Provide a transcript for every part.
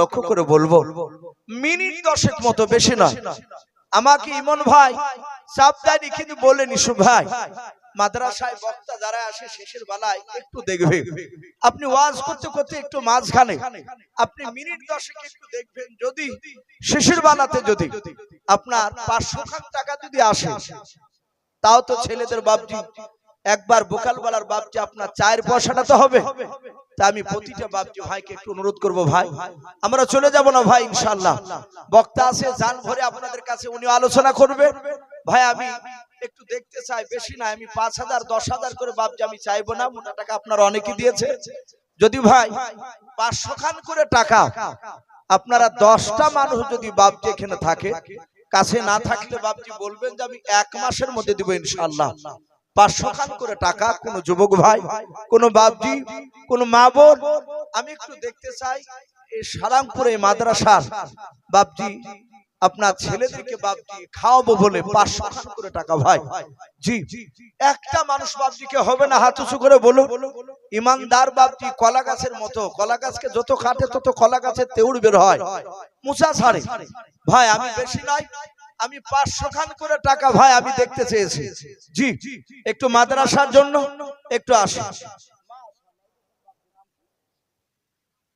লক্ষ্য করে বলব, মিনিট দশেক মতো বেশি নয়। আমাকে ইমন ভাই দেয়নি কিন্তু বলেন ইসু ভাই, মাদ্রাসায় বক্তা যারা আসে শেষের বেলায় একটু দেখবে। আপনি ওয়াজ করতে করতে একটু মাঝখানে, আপনি মিনিট দশেক একটু দেখবেন যদি, শেষের বেলাতে যদি আপনার পাঁচশো টাকা যদি আসে, তাও তো ছেলেদের বাপজি, একবার বোকাল বেলার বাপজি আপনার চায়ের পয়সাটা তো হবে। তা আমি প্রতিটা বাপজি ভাইকে একটু অনুরোধ করব ভাই। আমরা চলে যাব না ভাই ইনশাল্লাহ বক্তা আছে জান ভরে আপনাদের কাছে উনি আলোচনা করবে। ভাই, আমি একটু দেখতে চাই, বেশি না, আমি পাঁচ হাজার, দশ হাজার করে বাপজি আমি চাইব না, মোটা টাকা আপনারা অনেকে দিয়েছে। যদি ভাই, পাঁচশো খান করে টাকা, আপনারা দশটা মানুষ যদি বাপজি এখানে থাকে, কাছে না থাকলে বাপজি বলবেন যে আমি এক মাসের মধ্যে দিব ইনশাল্লাহ পাঁচশো খান করে টাকা, কোন যুবক ভাই, কোন বাপজি, কোন মা বোন। আমি একটু দেখতে চাই, এই সারাংপুরে মাদ্রাসার বাপজি, আপনার ছেলেদেরকে বাপজি খাওয়াবো বলে পাঁচশো করে টাকা ভাই। জি, একটা মানুষ বাপজিকে হবে না, হাত উঁচু করে বলো ইমানদার বাপজি কলা গাছের মতো, কলা গাছকে যত কাটে তত কলা গাছের তেউড় বের হয়। মুচা ছাড়ে। ভাই, আমি বেশি নাই আমি পাঁচশো খান করে টাকা ভাই আমি দেখতে চেয়েছি। জি, একটু মাদ্রাসার জন্য, একটু আসি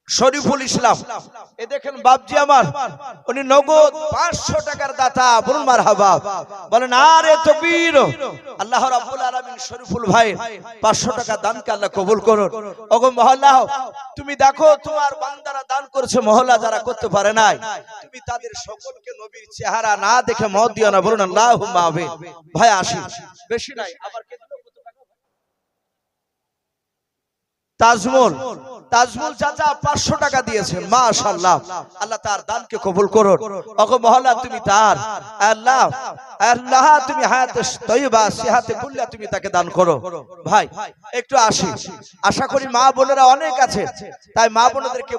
শরীফুল ইসলাম, এ দেখেন বাপজি আমার, উনি নগদ পাঁচশো টাকার দাতা বলুন মার হাবা বলেন, আরে তকবীর, আল্লাহ রাব্বুল আলামিন শরীফুল ভাই পাঁচশো টাকা দানকে আল্লাহ কবুল করুন। ওগো মহল্লা তুমি দেখো, তোমার বান্দারা দান করেছে, মহল্লা যারা করতে পারে নাই। তুমি তাদের সকলকে নবীর চেহারা না দেখে মত দিও না, বলুন আল্লাহ ভাই আসি বেশি নাই, আবার কে দিল কত টাকা? তাজমুল তাজমুল চাচা পাঁচশো টাকা দিয়েছেন মাশাল্লাহ আল্লাহ তার দানকে কবুল করো অগ মহল্লা, তুমি তার। আল্লাহ তুমি কুল্লা তুমি তাকে দান করো। ভাই, একটু আসি। আশা করি মা অনেক আছে। তাই মা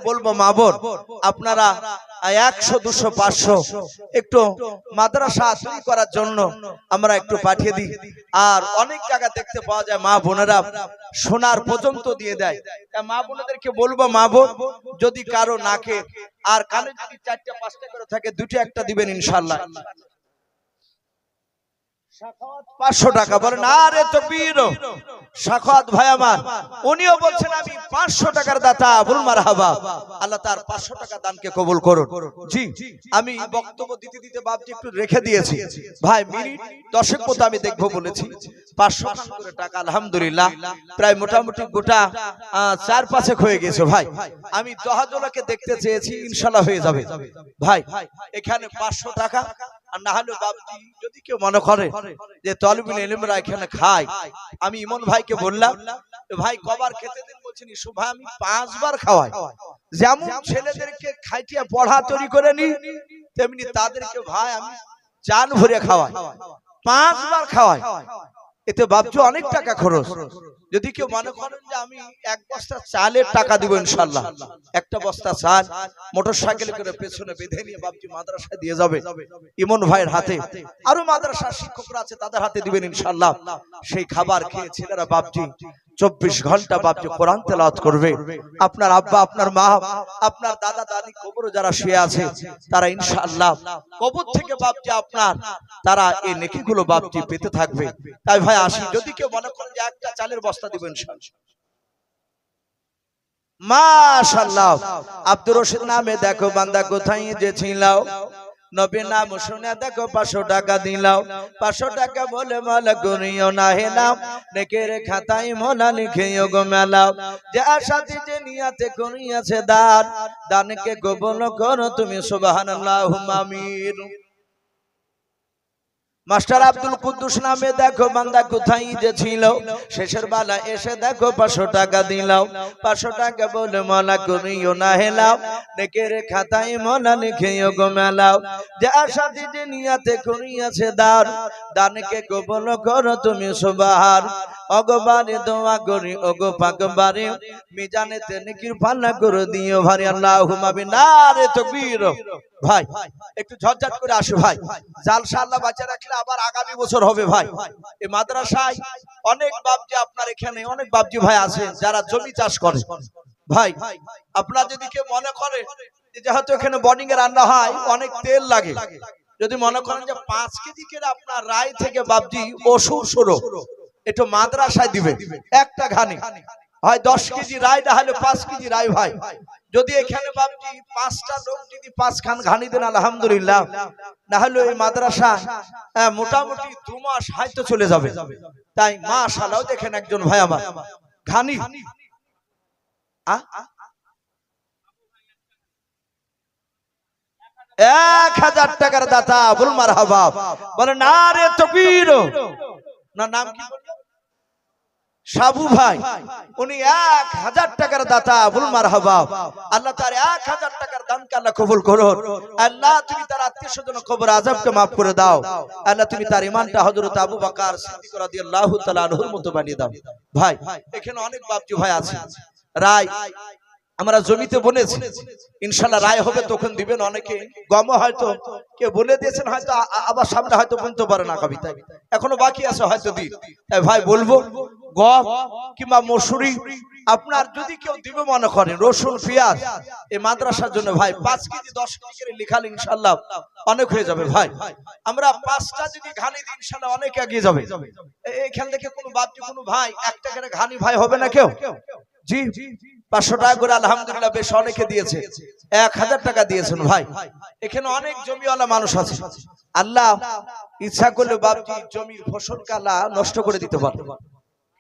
বলব, মা আপনারা একশো, দুশো, পাঁচশো। একটু মাদ্রাসা তৈরি করার জন্য আমরা একটু পাঠিয়ে দিই। আর অনেক জায়গা দেখতে পাওয়া যায় মা বোনেরা সোনার পর্যন্ত দিয়ে দেয়। মা বোনেদেরকে বলব, মা বোন, যদি কারও নাকে আর কানে যদি চারটা, পাঁচটা করে থাকে, দুটো, একটা দিবেন ইনশাল্লাহ পাঁচশো টাকা। বলেন আরে তো বীর সাখাত ভাই আমার, উনিও বলছেন, আমি পাঁচশো টাকার দাতা বুল মার হাবা আল্লাহ তার পাঁচশো টাকা দানকে করুন। জি, আমি বক্তব্য দিতে দিতে বাপজি একটু রেখে দিয়েছি। ভাই, মিনিট দশেক মতো আমি দেখব বলেছি। পাঁচশো করে টাকা, আলহামদুলিল্লাহ। প্রায় মোটামুটি গোটা চার পাঁচেক হয়ে গেছে ভাই। আমি দহাজলাকে দেখতে চেয়েছি, ইনশাল্লাহ হয়ে যাবে। ভাই, এখানে পাঁচশো টাকা আর না হলে যদি কেউ মনে করে যে এখানে খায়, আমি ইমন ভাইকে বললাম ভাই কবার খেতে আমি পাঁচবার খাওয়াই। যেমন ছেলেদেরকে খাইটিয়া পড়া তৈরি করে নি, তেমনি ভাই আমি ভরে খাওয়াই। পাঁচবার খাওয়াই। এতে ভাবছ অনেক টাকা খরচ। যদি কেউ মনে করেন যে আমি এক বস্তা চালের টাকা দিব ইনশাল্লাহ একটা বস্তা চাল মোটর সাইকেল করে পেছনে বেঁধে নিয়ে বাবজি মাদ্রাসায় দিয়ে যাবে। ইমন ভাইয়ের হাতে আরও মাদ্রাসার শিক্ষকরা আছে তাদের হাতে দিবেন ইনশাল্লাহ সেই খাবার খেয়ে ছেলেরা বাবজি চব্বিশ ঘণ্টা বাবজি কোরআন তেলাওয়াত করবে। আপনার আব্বা আপনার মা আপনার দাদা দাদি কবরে যারা শুয়ে আছে তারা ইনশাআল্লাহ কবর থেকে বাবজি আপনার তারা এই নেকিগুলো বাবজি পেতে থাকবে। তাই ভাই আসি যদি কেউ মনে করেন যে একটা চালের বস্তা দিবেন ইনশাআল্লাহ মাশাআল্লাহ। আব্দুর রশিদ নামে দেখো বান্দা কোথায় নবীর নাম শুনে দেখো পাঁচশো টাকা দিলাও। পাঁচশো টাকা বলে মালা করিও না হেলাম নেকের খাতায় মোলা লিখেও যে যে নিয়াতে দান। দানকে গোপন করো তুমি সুবহানাল্লাহ আমিন। মাস্টার আব্দুল কুদ্দুস নামে দেখো বান্দা কোথায় যে ছিল? শেষের বেলা এসে দেখো পাঁচশো টাকা দিলাও পাঁচশো টাকা বলে মলা করিও না হেলাও নেকের খাতায় মলা লিখেও গো মেলাও। যে আশা দিদি নিয়াতে করিয়াছে দার দানকে গোপন করো তুমি সুবাহার। অগবারে দোয়া করি অগো পাকবারে মিজানে তেনকির পাল্লা করে দিও ভারি আল্লাহ হুমাবি না রে তকবীর। ভাই, একটু ঝটঝট করে আসো ভাই। জালসা আল্লাহ বাঁচা রাখলে আবার আগামী বছর হবে ভাই। এই মাদ্রাসায় অনেক বাবজি আপনার এখানে, অনেক বাবজি ভাই আছেন যারা জমি চাষ করে। ভাই, আপনার যদি কেউ মনে করে যেহেতু এখানে বোর্ডিং এ রান্না হয়, অনেক তেল লাগে। যদি মনে করেন যে পাঁচ কেজি করে আপনার রায় থেকে বাবজি অসুর সরো একটু মাদ্রাসায় দিবে। একটা ঘানি। হয় দশ কেজি রায় না হলে পাঁচ কেজি রায় ভাই। যদি এখানে বাবজি পাঁচটা লোক যদি পাঁচ খান ঘানি দেন আলহামদুলিল্লাহ। না হলে এই মাদ্রাসা হ্যাঁ, মোটামুটি দু মাস হয়তো চলে যাবে। তাই মা শালাও দেখেন একজন ভাই আমার। ঘানি। এক হাজার টাকার দাতা আবুল মার হাবাব বলে না রে তকবীর। না নাম কি? সাবু ভাই, উনি এক হাজার টাকার দাতা, আবুল মার হবা আল্লাহ তার এক হাজার টাকার দানকে আল্লাহ কবুল করো আল্লাহ, তুমি তার আত্মীয় স্বজন কবর আজবকে মাফ করে দাও। আল্লাহ, তুমি তার ইমানটা হজরত আবু বাকার সিদ্দিক রাদিয়াল্লাহু তাআলা মতো বানিয়ে দাও। ভাই, এখানে অনেক বাপজি ভাই আছে। রায় আমরা জমিতে বলেছি ইনশাল্লাহ রায় হবে, তখন দিবেন অনেকে। গম হয়তো কে বলে দিয়েছেন, হয়তো আবার সামনে হয়তো বলতে পারে না কবিতায় এখনও বাকি আছে হয়তো দিন। তাই ভাই বলব, গম কিংবা মসুরি, আপনার যদি কেউ দিবে মনে করেন, রসুন, পেঁয়াজ, এই মাদ্রাসার জন্য ভাই, পাঁচ কেজি, দশ কেজি লিখাল ইনশাল্লাহ অনেক হয়ে যাবে ভাই। আমরা পাঁচটা যদি ঘানি দিই, ইনশাল্লাহ অনেক এগিয়ে যাবে। এখান থেকে কোনো বাপজি কোনো ভাই, একটা করে ঘানি ভাই হবে না কেউ? জি জি। পাঁচশো টাকা করে আলহামদুলিল্লাহ বেশ অনেকে দিয়েছে। এক হাজার টাকা দিয়েছেন ভাই। এখানে অনেক জমিওয়ালা মানুষ আছে। আল্লাহ ইচ্ছা করলে বাপজি জমির ফসল কালা নষ্ট করে দিতে পারে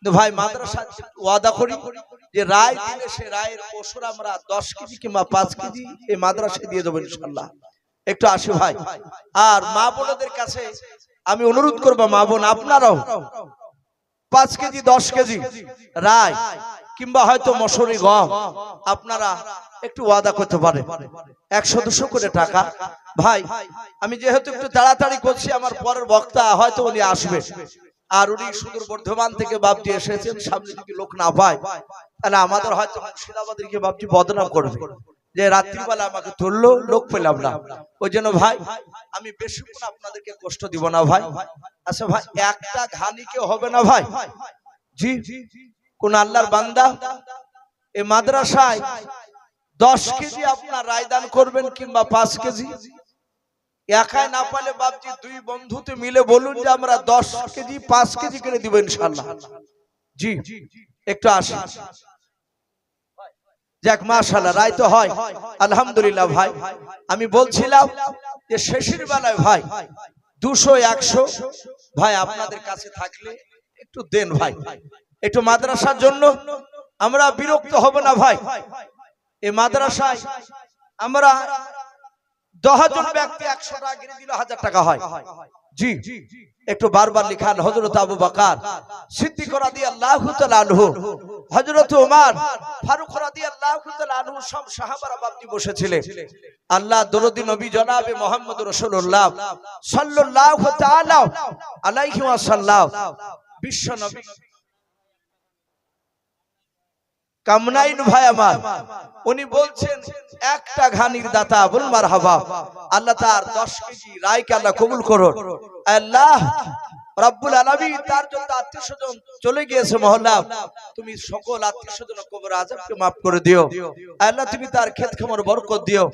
ভাই মাদ্রাসা ওয়াদা করি যে রায় দিলে সে রায়ের ওষুধ আমরা দশ কেজি কিংবা পাঁচ কেজি এই মাদ্রাসায় দিয়ে দেবো ইনশাল্লাহ একটু আসি ভাই। আর মা বোনদের কাছে আমি অনুরোধ করব, মা বোন, আপনারাও পাঁচ কেজি, দশ কেজি রায় কিংবা হয়তো মশুরি গম, আপনারা একটু ওয়াদা করতে পারেন। একশো, দুশো করে টাকা। ভাই, আমি যেহেতু একটু তাড়াতাড়ি করছি, আমার পরের বক্তা হয়তো উনি আসবে। আর উনি সুদূর বর্ধমান থেকে বাপটি এসেছেন, সামনে যদি লোক না পায়, তাহলে আমাদের হয়তো মুর্শিদাবাদেরকে বাপটি বদনাম করবে। যে রাত্রিবেলা আমাকে তুললো লোক পেলাম না। ওই জন্য ভাই, আমি বেশিক্ষণ আপনাদেরকে কষ্ট দিব না ভাই। আচ্ছা ভাই, একটা ঘানিকে হবে না ভাই? জি। কোন আল্লাহর বান্দা এ মাদ্রাসায় দশ কেজি আপনার রায়দান করবেন কিংবা পাঁচ কেজি? একাই না পালে বাপজি দুই বন্ধুতে মিলে বলুন যে আমরা দশ কেজি, পাঁচ কেজি করে দিব ইনশাল্লাহ জি, একটু আসি। যাক মাশাল্লাহ রায় তো হয়। আলহামদুলিল্লাহ, ভাই। আমি বলছিলাম যে শেষের বেলায়, ভাই, দুশো, একশো, ভাই, আপনাদের কাছে থাকলে একটু দেন, ভাই। একটু মাদ্রাসার জন্য আমরা বিরক্ত হব না ভাই। এই মাদ্রাসায় আমরা দশজন ব্যক্তি একশো টাকা দিলে হাজার টাকা হয়। জি, একটু বারবার লিখান হজরত আবু বাকার সিদ্দিক রাদি আল্লাহ আনহু হজরত উমার ফারুক রাদি আল্লাহ সব সাহাবারা বসেছিলেন। আল্লাহ দরদি নবী জনাবে মোহাম্মদ রসুল্লাহ তাআলা আলাইহি বিশ্ব নবী। কামনাইন ভাই আমার, উনি বলছেন, একটা ঘানির দাতা বল মার হাবা আল্লাহ তার দশ কেজি রায়কে আল্লাহ কবুল করুন। আল্লাহ রব্বুল আলামিন তার জন্য আত্মীয় স্বজন চলে গিয়েছে মহল্লা। তুমি সকল আত্মীয় স্বজন কবর আজবকে মাফ করে দিও। আল্লাহ তুমি তার ক্ষেত খামার বরকত দিও।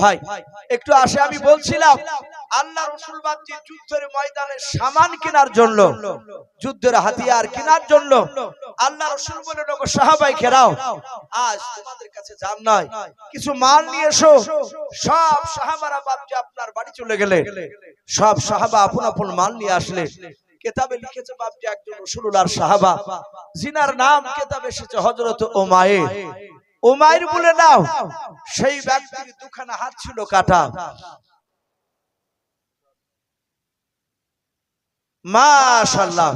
ভাই, একটু আসে আমি বলছিলাম, আল্লাহ রসুল বাদজি যুদ্ধের ময়দানে সামান কেনার জন্য, যুদ্ধের হাতিয়ার কেনার জন্য, আল্লাহ রসুল বলে লোক সাহাবাই খেরাও আজ তোমাদের কাছে যান নয় কিছু মাল নিয়ে এসো। সব সাহাবারা বাপজি আপনার বাড়ি চলে গেলে। সব সাহাবা আপন আপন মাল নিয়ে আসলে। কেতাবে লিখেছে বাপজি একজন রসুলুল্লাহর সাহাবা। জিনার নাম কেতাবে এসেছে হজরত ওমায়ে ওমায়ের বলে নাও, সেই ব্যক্তির দুখানা হাত ছিল কাটা। মাশাল্লাহ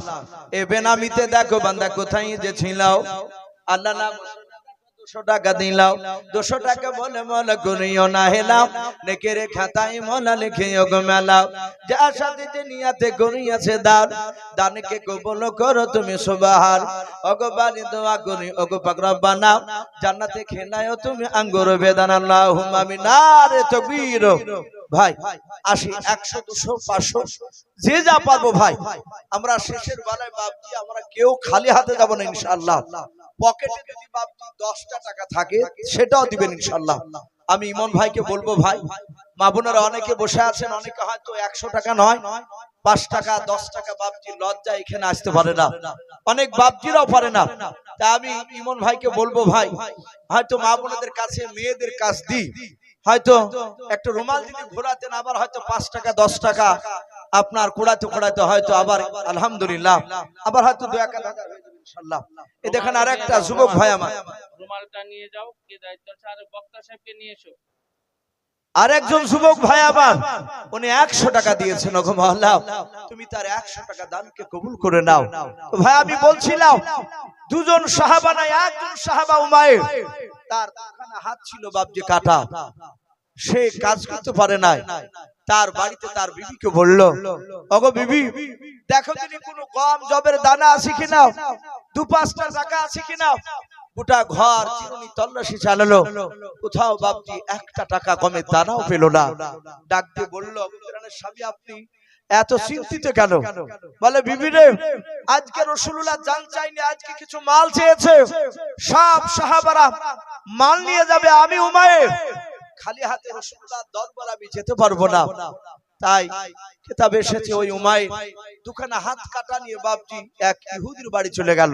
এ বেনামিতে দেখো বান্দা কোথায় যে ছিলাও আল্লাহ নাম দুশো টাকা দুশো টাকা বলে করিও না নেকের খাতায় লিখে মেলাও। যা সাথে যে নিয়াতে করিয়াছে দান দানকে কবল করো তুমি সুবাহার দোয়া করি অগ পাকরা বানাও জান্নাতে খেলায়ও তুমি আঙ্গুর বেদান আল্লাহ আমি না রে তো তকবীর, ভাই, আসি একশো, দুশো, পাঁচশো, যে যা পারব ভাই। আমরা শেষের বেলায় বাপজি আমরা কেউ খালি হাতে যাব না ইনশাআল্লাহ। পকেটে যদি বাপজি দশটা টাকা থাকে সেটাও দিবেন ইনশাল্লাহ। আমি ইমন ভাইকে বলব ভাই মা বোনেরা অনেকে বসে আছেন অনেকে হয়তো একশো টাকা নয় পাঁচ টাকা দশ টাকা বাপজি লজ্জা এখানে আসতে পারে না। অনেক বাপজিরাও পারে না। তা আমি ইমন ভাইকে বলব ভাই হয়তো মা বোনদের কাছে মেয়েদের কাছ দিই। হয়তো একটা রুমাল যদি ঘোরাতেন আবার হয়তো পাঁচ টাকা দশ টাকা আপনার কোড়াতে কোড়াতে হয়তো আবার আলহামদুলিল্লাহ। আবার হয়তো দু এক ইনশাল্লাহ এই দেখেন আর একটা যুবক ভাই আমার। রুমালটা নিয়ে যাও কে দায়িত্ব আছে বক্তা সাহেবকে নিয়ে এসো। আর একজন যুবক ভাই আবার উনি একশো টাকা দিয়েছেন তুমি তার একশো টাকা দানকে কবুল করে নাও। ভাই আমি বলছিলাম দুজন সাহাবা নাই একজন সাহাবা উমায়ের তার হাত ছিল বাপজি কাটা। সে কাজ করতে পারে নাই। তার বাড়িতে তার বিবিকে বলল ওগো বিবি দেখো যদি কোনো গম জবের দানা আছে কিনা? দু টাকা আছে কিনা? গোটা ঘর তল্লাশি চালালো। কোথাও বাপজি একটা টাকা কমে দানাও পেল না। আপনি এত চিন্তিত কেন? বলে, বিবি রে, আজকে রসুল্লাহ জান চাইনি, আজকে কিছু মাল চেয়েছে। সব সাহাবারা মাল নিয়ে যাবে আমি উমায়ের খালি হাতে রসুল্লাহ দরবার আমি যেতে পারব না। তাই কিতাবে এসেছে ওই উমায়ের দুখানা হাত কাটা নিয়ে বাপজি এক ইহুদির বাড়ি চলে গেল।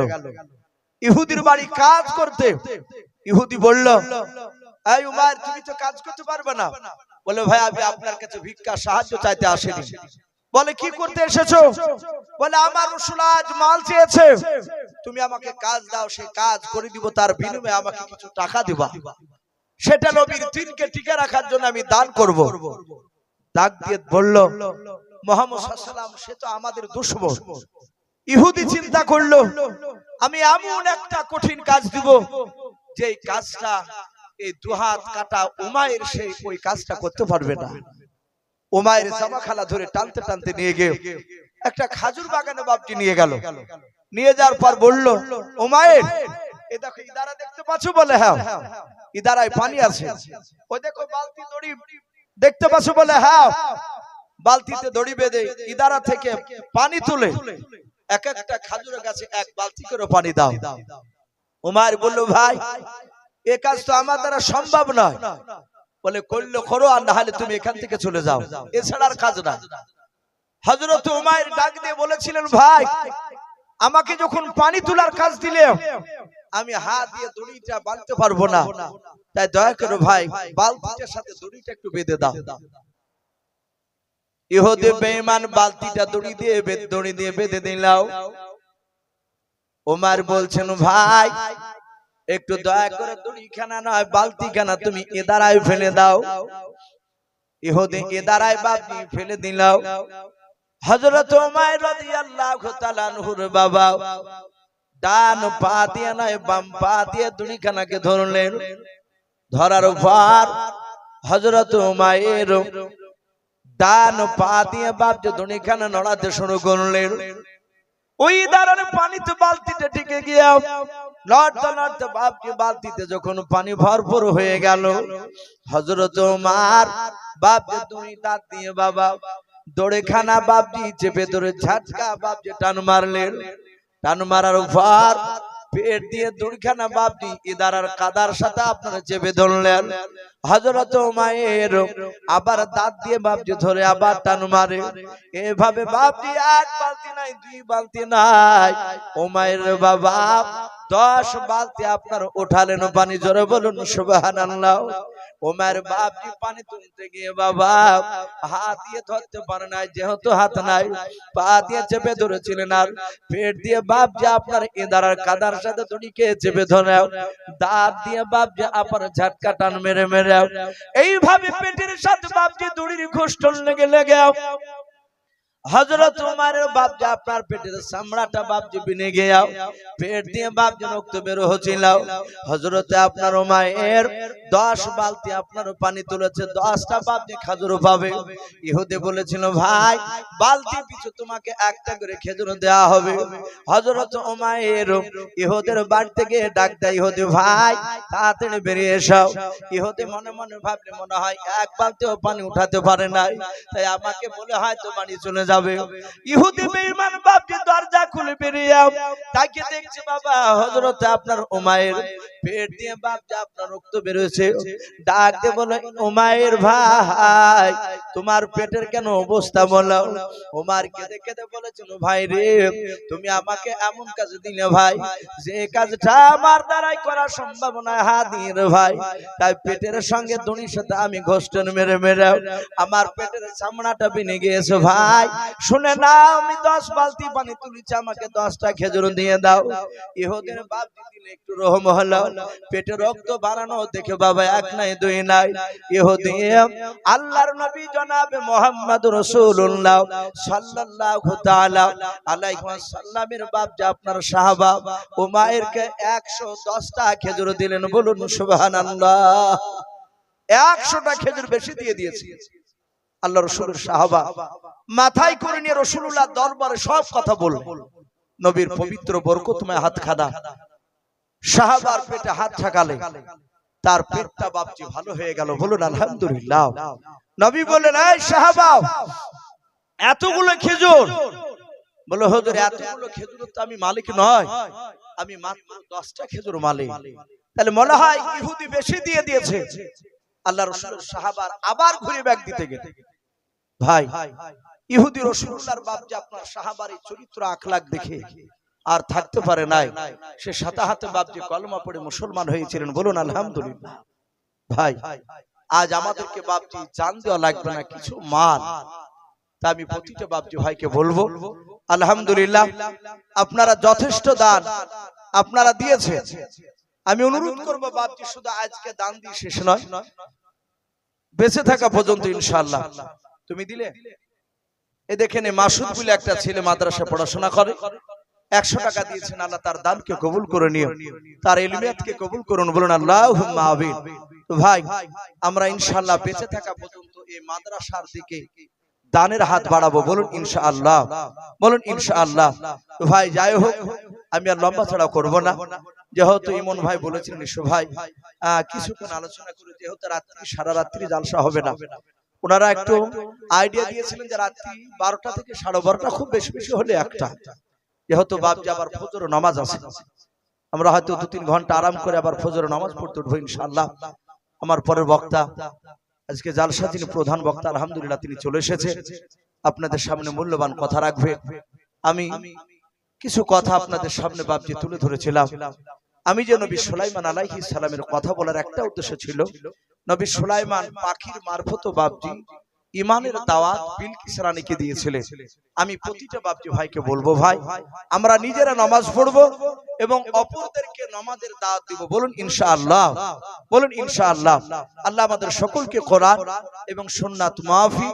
ইহুদির বাড়ি কাজ করতে। ইহুদি বলল এই উমার তুমি তো কাজ করতে পারবে না। বলে ভাই আমি আপনার কাছে ভিক্ষা সাহায্য চাইতে আসেনি। বলে কি করতে এসেছ? বলে আমার রসুল আজ মাল চেয়েছে। তুমি আমাকে কাজ দাও সেই কাজ করে দিব তার বিনিময়ে আমাকে কিছু টাকা দিবা। সেটা নবীর দিনকে টিকে রাখার জন্য আমি দান করব। ডাক দিয়ে বলল, মোহাম্মদ সাল্লাম সে তো আমাদের দুশ্মন। ইহুদি চিন্তা করল, আমি এমন একটা কঠিন কাজ দিব যে কাজটা এই দুহাত কাটা উমায়ের সেই ওই কাজটা করতে পারবে না। উমায়ের জামা খালা ধরে টানতে টানতে নিয়ে গিয়ে একটা খাজুর বাগানে বাপটি নিয়ে গেল। নিয়ে যাওয়ার পর বলল উমায়ের এ দেখো ইদারা দেখতে পাচ্ছ বলে হ্যাঁ ইদারায় পানি আছে। ওই দেখো বালতি দড়ি দেখতে পাচ্ছ বলে হ্যাঁ বালতিতে দড়ি বেঁধে ইদারা থেকে পানি তুলে এক একটা খাজুরের গাছে এক বালতি করে পানি দাও। উমার বলল, ভাই, এ কাজ তো আমার দ্বারা সম্ভব নয়। বলে, করলে করো, আর না হলে তুমি এখান থেকে চলে যাও। এছাড়া আর কাজ না হজরত উমায়ের ডাক দিয়ে বলেছিলেন, ভাই, আমাকে যখন পানি তোলার কাজ দিলে, আমি হাত দিয়ে দড়িটা বাঁধতে পারব না। তাই দয়া করো ভাই বালতিটার সাথে দড়িটা একটু বেঁধে দাও। ইহুদি বেঈমান বালতিটা দড়ি দিয়ে দড়ি দিয়ে বেঁধে দিলাও। ওমার বলছেন ভাই একটু দয়া করে দড়ি খানা নয় বালতি খানা তুমি এদারায় ফেলে দাও। ইহুদি এদারায় বাপি ফেলে দিলাও। হযরত ওমর রাদিয়াল্লাহু তাআলা আনহুর বাবা ডান পা দিয়ে নয় বাম পা দিয়ে দড়ি খানাকে ধরলেন। ধরার পর হযরত ওমায়ের ডান পা দিয়ে বাপ যে দড়িখানা নড়াতে শুরু করলেন। ওই দাঁড়ানো পানিতে বালতিতে টিকে গিয়া লড়তে লড়তে বাপকে বালতিতে যখন পানি ভরপুর হয়ে গেল হজরত মার বাপ যে দুই দাঁত দিয়ে বাবা দড়ে খানা বাপজি চেপে ধরে ঝাটকা বাপ যে টান মারলেন। টান মারার পর পেট দিয়ে দড়িখানা বাপটি ইদারার কাদার সাথে আপনারা চেপে ধরলেন। হজরত মায়ের আবার দাঁত দিয়ে বাপটি ধরে আবার টান মারে। এভাবে বাপটি এক বালতি নাই, দুই বালতি নাই। ও মায়ের বাবা, দশ বালতি আপনার উঠালেন। পানি জোরে বলুন শুভ আল্লাহ ওমার বাপজি পানি তুলতে গিয়ে বাবা হাত দিয়ে ধরতে পারে না যেহেতু হাত নাই পা দিয়ে চেপে ধরেছিলেন আর পেট দিয়ে বাপ যে আপনার এদারার কাদার সাথে দড়িকে চেপে ধরে দাঁত দিয়ে বাপ যে আপনার ঝাটকা টান মেরে মেরে এইভাবে পেটের সাথে বাপ যে দড়ির ঘোষ লেগে লেগে হজরত উমারের বাপ যে আপনার পেটের চামড়াটা বাপ যে বিনে গিয়া পেট দিয়ে বাপ যে রক্ত বের হচ্ছিল হজরতে আপনার উমায়ের দশ বালতি আপনার পানি তুলেছে, দশটা বাপ যে খাজুর পাবে। ইহুদে বলেছিল, ভাই, বালতি পিছু তোমাকে একটা করে খেজুর দেওয়া হবে। হজরত উমায়ের ইহুদের বাড়ি থেকে ডাক দেয়, ইহুদে ভাই, তাড়াতাড়ি বেরিয়ে এসো। ইহুদে মনে মনে ভাবলে, মনে হয়, এক বালতিও পানি উঠাতে পারে নাই। তাই আমাকে বলে হয়তো বাড়ি চলে যাবে। ইহুদি বেঈমান বাপজি দরজা খুলে বেরিয়ে তাকে দেখছে, বাবা, হযরত আপনার উমায়ের পেট দিয়ে বাপজি আপনার রক্ত বেরোছে ডাক দিয়ে বলে উমায়ের ভাই, তোমার পেটের কেন অবস্থা বলো। উমার কেঁদে কেঁদে বলেছিল ভাই রে, তুমি আমাকে এমন কাজ দিলে ভাই, যে কাজটা আমার দ্বারাই করা সম্ভব নয়, হাদির ভাই। তাই পেটের সঙ্গে দড়ির সাথে আমি ঘোষণ মেরে মেরে, আমার পেটের চামড়াটা বিনে গিয়েছে ভাই। শুনে না আমি দশ বালতি পানি তুলেছি আমাকে দশটা খেজুর দিয়ে দাও। ইহুদের বাপ দিলে একটু রহম হলো। পেটে রক্ত বাড়ানো দেখে বাবা এক নাই, দুই নাই। আল্লাহর নবী মোহাম্মদ ওয়াসাল্লামের বাপ যে আপনার সাহাবা উমায়েরকে 110টা খেজুর দিলেন। বলুন সুবহানাল্লাহ। 100টা খেজুর বেশি দিয়ে দিয়েছে। আল্লাহ রসুলের সাহাবা। মাথায় করে নিয়ে রসুল্লাহ দরবারে সব কথা বলল নবীর পবিত্র বরকতময় হাত খাদা। সাহাবার পেটে হাত ঠাকালে। তার পেটটা বাপজি ভালো হয়ে গেল। বলুন, আলহামদুলিল্লাহ। নবী বললেন এতগুলো খেজুর? বলো, হুজুর, এতগুলো খেজুর তো আমি মালিক নয়। আমি মাত্র দশটা খেজুর মালিক। তাহলে মনে হয় ইহুদি বেশি দিয়ে দিয়েছে। আল্লাহ রসুলের সাহাবার আবার ঘুরে ব্যাগ দিতে গেলে ভাই ইহুদি রসুল্লাহর বাপ যে আপনার সাহাবার এই চরিত্র আখলাক দেখে আর থাকতে পারে নাই। সে সাতা হাতে বাপ যে কলমা পড়ে মুসলমান হয়েছিলেন বলুন আলহামদুলিল্লাহ। ভাই আজ আমাদেরকে বাপজি জান দেওয়া লাগবে না কিছু মাল তা আমি প্রতিটা বাপজি ভাইকে বলব আলহামদুলিল্লাহ আপনারা যথেষ্ট দান আপনারা দিয়েছে আমি অনুরোধ করব বাপজি শুধু আজকে দান দিয়ে শেষ নয় বেঁচে থাকা পর্যন্ত ইনশাল্লাহ তুমি দিলে? এ দেখেন মাসুদ বলে একটা ছেলে মাদ্রাসা পড়াশোনা করে। একশো টাকা দিয়েছেন আল্লাহ তার দানকে কবুল করে নিও। তার এলিমিয়াতকে কবুল করুন বলুন আল্লাহ আমিন। তো ভাই আমরা ইনশাআল্লাহ বেঁচে থাকা পর্যন্ত এই মাদ্রাসার দিকে দানের হাত বাড়াবো বলুন ইনশাআল্লাহ। বলুন ইনশাআল্লাহ। তো ভাই যাই হোক আমি আর লম্বা ছাড়া করব না। যেহেতু ইমন ভাই বলেছিলেন, ইসু ভাই কিছুক্ষণ আলোচনা করে, যেহেতু রাত্রি, সারা রাত্রি জালসা হবে না। ওনারা একটু আইডিয়া দিয়েছিলেন যে রাত্রি বারোটা থেকে সাড়ে বারোটা, খুব বেশি বেশি হলে একটা। যেহেতু বাপ যে আবার ফজর নামাজ আছে। আমরা হয়তো দু তিন ঘণ্টা আরাম করে আবার ফজর নামাজ পড়তে উঠবো ইনশাআল্লাহ। আমার পরের বক্তা, আজকে জালসা যিনি প্রধান বক্তা, আলহামদুলিল্লাহ তিনি চলে এসেছে। আপনাদের সামনে মূল্যবান কথা রাখবে। আমি কিছু কথা আপনাদের সামনে বাপজি তুলে ধরেছিলাম। আমি যে নবী সুলাইমান আলাইহিস সালামের কথা বলার একটা উদ্দেশ্য ছিল, নবী সুলাইমান পাখির মারফত বাপজি ইমানের দাওয়াত বিলকিস রানীকে দিয়েছিলেন। আমি প্রতিটা বাপজি ভাইকে বলব, ভাই, আমরা নিজেরা নামাজ পড়ব এবং অপরদেরকে নামাজের দাওয়াত দিব। বলুন, ইনশাআল্লাহ। বলুন, ইনশাআল্লাহ। আল্লাহ আমাদের সকলকে কোরআন এবং সুন্নাত মাফি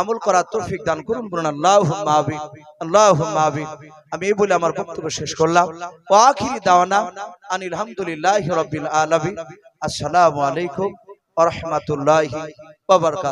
আমল করা তৌফিক দান করুন বলুন আল্লাহুম্মা আমিন আল্লাহুম্মা আমিন। আমি এই বলে আমার বক্তব্য শেষ করলাম। ওয়া আখিরি দাওয়ানা আনিল হামদুলিল্লাহি রাব্বিল আলামিন। আসসালামু আলাইকুম ওয়া রাহমাতুল্লাহি ওয়া বারাকাতুহু।